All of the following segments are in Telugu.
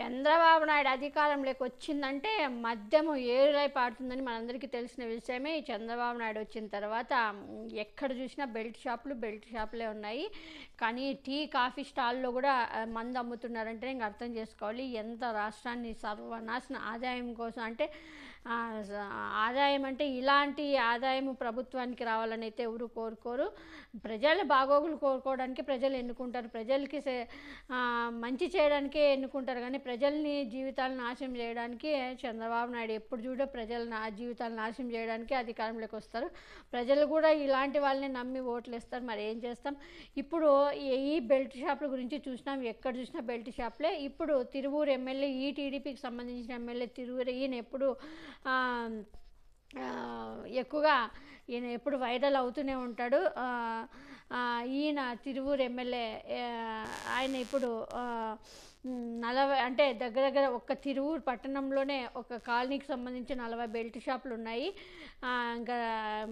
చంద్రబాబు నాయుడు అధికారంలోకి వచ్చిందంటే మద్యము ఏరులై పాడుతుందని మనందరికీ తెలిసిన విషయమే. ఈ చంద్రబాబు నాయుడు వచ్చిన తర్వాత ఎక్కడ చూసినా బెల్ట్ షాపులు బెల్ట్ షాపులే ఉన్నాయి. కానీ టీ కాఫీ స్టాల్లో కూడా మందు అమ్ముతున్నారంటే ఇంకా అర్థం చేసుకోవాలి. ఎంత రాష్ట్రాన్ని సర్వనాశన ఆదాయం కోసం అంటే ఆదాయం అంటే ఇలాంటి ఆదాయం ప్రభుత్వానికి రావాలని అయితే ఎవరు కోరుకోరు. ప్రజల బాగోగులు కోరుకోవడానికి ప్రజలు ఎన్నుకుంటారు. ప్రజలకి సే- మంచి చేయడానికే ఎన్నుకుంటారు. కానీ ప్రజల్ని జీవితాలను నాశనం చేయడానికి చంద్రబాబు నాయుడు ఎప్పుడు చూడో ప్రజల నా జీవితాలను నాశనం చేయడానికి అధికారంలోకి వస్తారు. ప్రజలు కూడా ఇలాంటి వాళ్ళని నమ్మి ఓట్లు వేస్తారు. మరి ఏం చేస్తాం? ఇప్పుడు ఈ- ఈ బెల్ట్ షాపుల గురించి చూసినాం. ఎక్కడ చూసినా బెల్ట్ షాప్లే. ఇప్పుడు తిరువూరు ఎమ్మెల్యే ఈ టీడీపీకి సంబంధించిన ఎమ్మెల్యే తిరువూరు ఈయన ఎప్పుడు ఎక్కువగా ఈయన ఎప్పుడు వైరల్ అవుతూనే ఉంటాడు. ఈయన తిరువూరు ఎమ్మెల్యే ఆయన ఇప్పుడు నలభై అంటే దగ్గర దగ్గర ఒక్క తిరువూరు పట్టణంలోనే ఒక కాలనీకి సంబంధించి నలభై బెల్ట్ షాపులు ఉన్నాయి. ఇంకా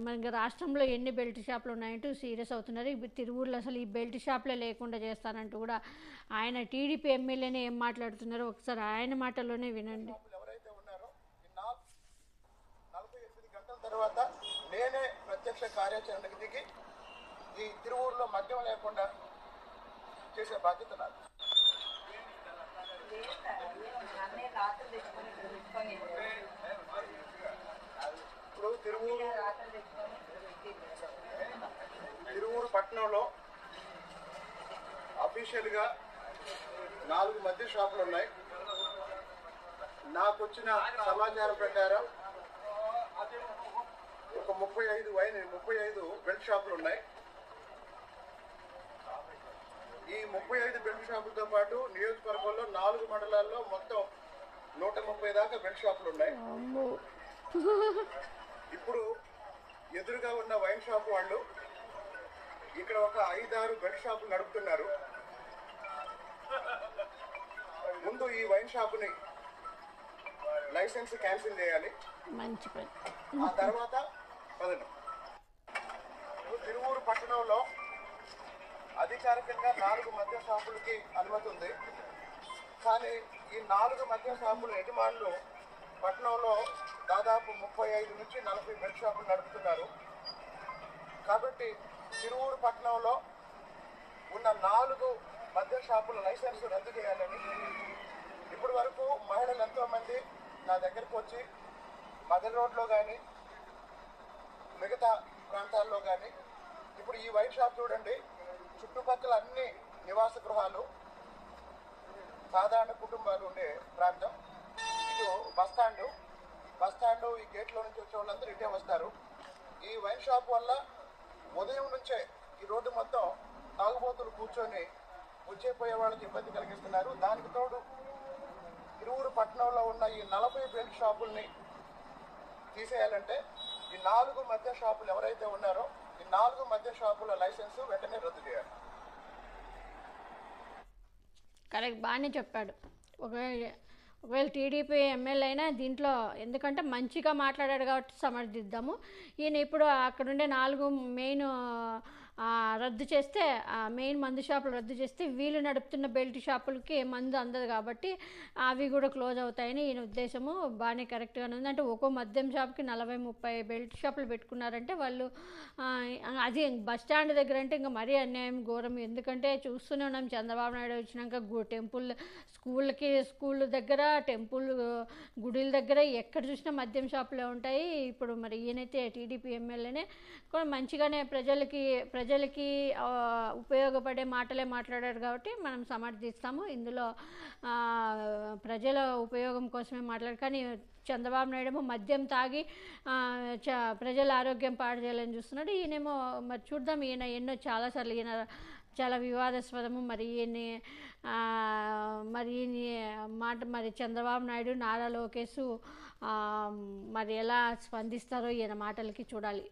మన ఇంకా రాష్ట్రంలో ఎన్ని బెల్ట్ షాపులు ఉన్నాయంటూ సీరియస్ అవుతున్నారు. ఇప్పుడు తిరువూరులో అసలు ఈ బెల్ట్ షాపులే లేకుండా చేస్తానంటూ కూడా ఆయన టీడీపీ ఎమ్మెల్యేనే ఏం మాట్లాడుతున్నారో ఒకసారి ఆయన మాటల్లోనే వినండి. ఈ తర్వాత నేనే ప్రత్యక్ష కార్యాచరణకు దిగి ఈ తిరువూరులో మద్యం లేకుండా చేసే బాధ్యత నాది అన్నీ రాత్రి తెచ్చుకొని ఇక్కడ పెట్టుకొని ఇప్పుడు తిరువూరు తిరుమూరు తిరువూరు పట్టణంలో అఫీషియల్గా నాలుగు మద్య షాపులు ఉన్నాయి. నాకు వచ్చిన సమాచారం ప్రకారం ఒక ముప్పై ఐదు వైన్ ముప్పై ఐదు బెల్ట్ షాపులు ఉన్నాయి. ఈ ముప్పై ఐదు బెల్ట్ షాపులతో పాటు నియోజకవర్గంలో నాలుగు మండలాల్లో మొత్తం నూట ముప్పై దాకా బెల్ట్ షాపులు ఉన్నాయి. ఇప్పుడు ఎదురుగా ఉన్న వైన్ షాప్ వాళ్ళు ఇక్కడ ఒక ఐదారు బెల్ట్ షాపులు నడుపుతున్నారు. ముందు ఈ వైన్ షాపుని లైసెన్స్ క్యాన్సిల్ చేయాలి. మంచి పని. ఆ తర్వాత పదను తిరువూరు పట్టణంలో అధికారికంగా నాలుగు మద్య షాపులకి అనుమతి ఉంది. కానీ ఈ నాలుగు మద్య షాపుల యజమానులు పట్టణంలో దాదాపు ముప్పై ఐదు నుంచి నలభై బెడ్ షాపులు నడుపుతున్నారు. కాబట్టి తిరువూరు పట్టణంలో ఉన్న నాలుగు మద్య షాపుల లైసెన్స్ రద్దు చేయాలని ఇప్పటి వరకు మహిళలు ఎంతోమంది నా దగ్గరకు వచ్చి మదర్ రోడ్లో కానీ మిగతా ప్రాంతాల్లో కానీ ఇప్పుడు ఈ వైట్ షాప్ చూడండి చుట్టుపక్కల అన్ని నివాస గృహాలు సాధారణ కుటుంబాలు ఉండే ప్రాంతం. ఇటు బస్ స్టాండ్. బస్ స్టాండ్ ఈ గేట్లో నుంచి వచ్చే వాళ్ళందరూ ఇటే వస్తారు. ఈ వైన్ షాప్ వల్ల ఉదయం నుంచే ఈ రోడ్డు మొత్తం తాగుబోతులు కూర్చొని వచ్చేపోయే వాళ్ళకి ఇబ్బంది కలిగిస్తున్నారు. దానికి తోడు తిరువురు పట్టణంలో ఉన్న ఈ నలభై బెల్ట్ షాపుల్ని తీసేయాలంటే ఈ నాలుగు మధ్య షాపులు ఎవరైతే ఉన్నారో ఈ నాలుగు మద్య షాపుల లైసెన్స్ వెంటనే రద్దు చేయాలి. కరెక్ట్ బాగానే చెప్పాడు. ఒకవేళ ఒకవేళ టీడీపీ ఎమ్మెల్యే అయినా దీంట్లో ఎందుకంటే మంచిగా మాట్లాడాడు కాబట్టి సమర్థిద్దాము. ఈయన ఇప్పుడు అక్కడుండే నాలుగు మెయిన్ రద్దు చేస్తే మెయిన్ మందు షాపులు రద్దు చేస్తే వీళ్ళు నడుపుతున్న బెల్ట్ షాపులకి మందు అందదు కాబట్టి అవి కూడా క్లోజ్ అవుతాయని ఈయన ఉద్దేశము. బాగానే కరెక్ట్గానే ఉంది. అంటే ఒక్కో మద్యం షాప్కి నలభై ముప్పై బెల్ట్ షాపులు పెట్టుకున్నారంటే వాళ్ళు అది బస్ స్టాండ్ దగ్గర అంటే ఇంకా మరీ అన్యాయం ఘోరం. ఎందుకంటే చూస్తూనే ఉన్నాం చంద్రబాబు నాయుడు వచ్చినాక గు టెంపుల్ స్కూళ్ళకి స్కూల్ దగ్గర టెంపుల్ గుడిల దగ్గర ఎక్కడ చూసినా మద్యం షాపులే ఉంటాయి. ఇప్పుడు మరి ఈయనైతే టీడీపీ ఎమ్మెల్యేనే. కూడా మంచిగానే ప్రజలకి ప్రజలకి ఉపయోగపడే మాటలే మాట్లాడారు కాబట్టి మనం సమర్థిస్తాము. ఇందులో ప్రజల ఉపయోగం కోసమే మాట్లాడు కానీ చంద్రబాబు నాయుడు మద్యం తాగి చ ప్రజల ఆరోగ్యం పాడు చేయాలని చూస్తున్నాడు. ఈయనేమో మరి చూద్దాం. ఈయన ఎన్నో చాలాసార్లు ఈయన చాలా వివాదాస్పదము. మరి ఈయన మరి ఈయన మాట మరి చంద్రబాబు నాయుడు నారా లోకేష్ మరి ఎలా స్పందిస్తారో ఈయన మాటలకి చూడాలి.